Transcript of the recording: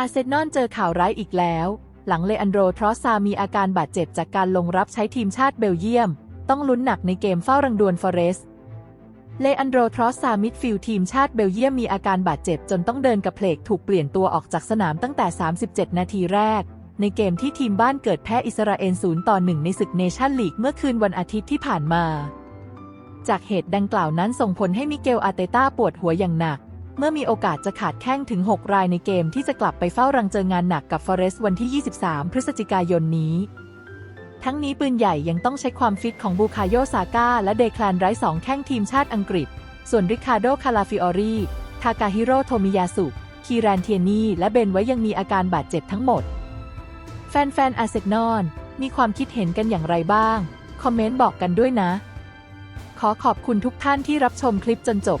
อาร์เซนอลเจอข่าวร้ายอีกแล้ว หลังเลอันโดรทรอสซามีอาการบาดเจ็บจากการลงรับใช้ทีมชาติเบลเยียม ต้องลุ้นหนักในเกมเฝ้ารังดวนฟอเรสต์เลอันโดรทรอสซามิดฟิลทีมชาติเบลเยียมมีอาการบาดเจ็บจนต้องเดินกับเพลกถูกเปลี่ยนตัวออกจากสนามตั้งแต่ 37 นาทีแรก ในเกมที่ทีมบ้านเกิดแพ้อิสราเอล0ต่อ1ในศึกเนชั่นลีกเมื่อคืนวันอาทิตย์ที่ผ่านมา จากเหตุดังกล่าวนั้นส่งผลให้มิเกลอาเตต้าปวดหัวอย่างหนัก เมื่อมีโอกาสจะขาดแข้งถึง 6 รายในเกมที่จะกลับไปเฝ้ารังเจองานหนักกับฟอเรสต์วันที่ 23 พฤศจิกายนนี้ ทั้งนี้ปืนใหญ่ยังต้องใช้ความฟิตของบูคาโยซาก้าและเดคลานไรส์สองแข้งทีมชาติอังกฤษ ส่วนริคาโดคาลาฟิออรีทากาฮิโร่โทมิยาสุคีรานเทียนีและเบนไว้ยังมีอาการบาดเจ็บทั้งหมด แฟนๆอาร์เซนอลมีความคิดเห็นกันอย่างไรบ้าง คอมเมนต์บอกกันด้วยนะ ขอขอบคุณทุกท่านที่รับชมคลิปจนจบ